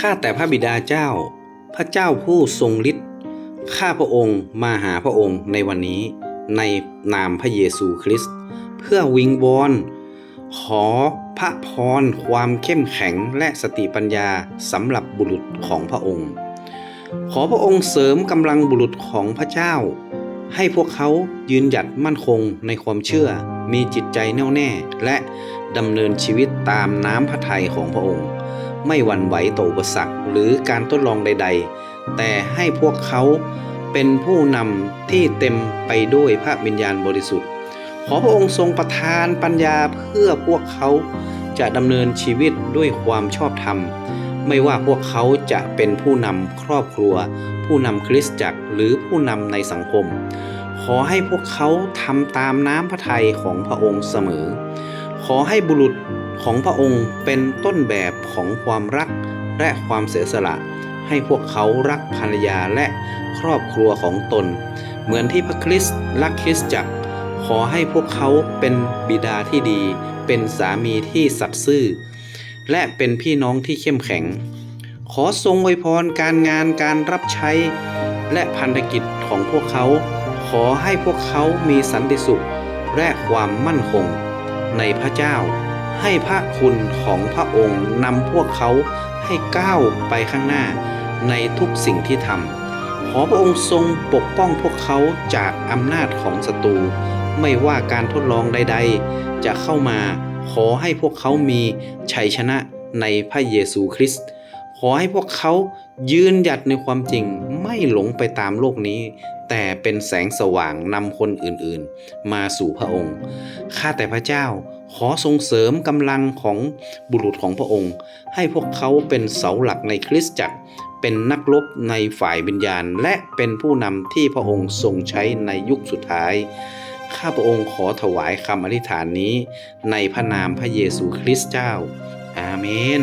ข้าแต่พระบิดาเจ้า พระเจ้าผู้ทรงฤทธิ์ข้าพระองค์มาหาพระองค์ในวันนี้ในนามพระเยซูคริสต์เพื่อวิงวอนขอพระพรความเข้มแข็งและสติปัญญาสำหรับบุรุษของพระองค์ ขอพระองค์เสริมกำลังบุรุษของพระเจ้า ให้พวกเขายืนหยัดมั่นคงในความเชื่อ มีจิตใจแน่วแน่ และดำเนินชีวิตตามน้ำพระทัยของพระองค์ ไม่หวั่นไหวต่ออุปสรรคหรือการทดลองใด ๆ แต่ให้พวกเขาเป็นผู้นำที่เต็มไปด้วยพระวิญญาณบริสุทธิ์ ขอพระองค์ทรงประทานปัญญาเพื่อพวกเขาจะดำเนินชีวิตด้วยความชอบธรรม ไม่ว่าพวกเขาจะเป็นผู้นำครอบครัว ผู้นำคริสตจักรหรือผู้นำในสังคม ขอให้พวกเขาทำตามน้ำพระทัยของพระองค์เสมอ ขอให้บุรุษ ของพระองค์เป็นต้นแบบของความรักและความเสียสละให้พวกเขารักภรรยาและครอบครัวของตน เหมือนที่พระคริสต์รักคริสตจักร ขอให้พวกเขาเป็นบิดาที่ดี เป็นสามีที่สัตย์ซื่อ และเป็นพี่น้องที่เข้มแข็ง ขอทรงอวยพรการงานการรับใช้ และพันธกิจของพวกเขา ขอให้พวกเขามีสันติสุขและความมั่นคงในพระเจ้า ให้พระคุณของพระองค์นำพวกเขาให้ก้าวไปข้างหน้าในทุกสิ่งที่ทำขอพระองค์ทรงปกป้องพวกเขาจากอำนาจของศัตรูไม่ว่าการทดลองใด ๆ จะเข้ามาขอให้พวกเขามีชัยชนะในพระเยซูคริสต์ ขอให้พวกเขายืนหยัดในความจริงไม่หลงไปตามโลกนี้ แต่เป็นแสงสว่างนำคนอื่นๆ มาสู่พระองค์ ข้าแต่พระเจ้าขอทรงเสริมกำลังของบุรุษของพระองค์ ให้พวกเขาเป็นเสาหลักในคริสตจักร เป็นนักรบในฝ่ายวิญญาณ และเป็นผู้นำที่พระองค์ทรงใช้ในยุคสุดท้าย ข้าพระองค์ขอถวายคำอธิษฐานนี้ ในพระนามพระเยซูคริสต์เจ้า อาเมน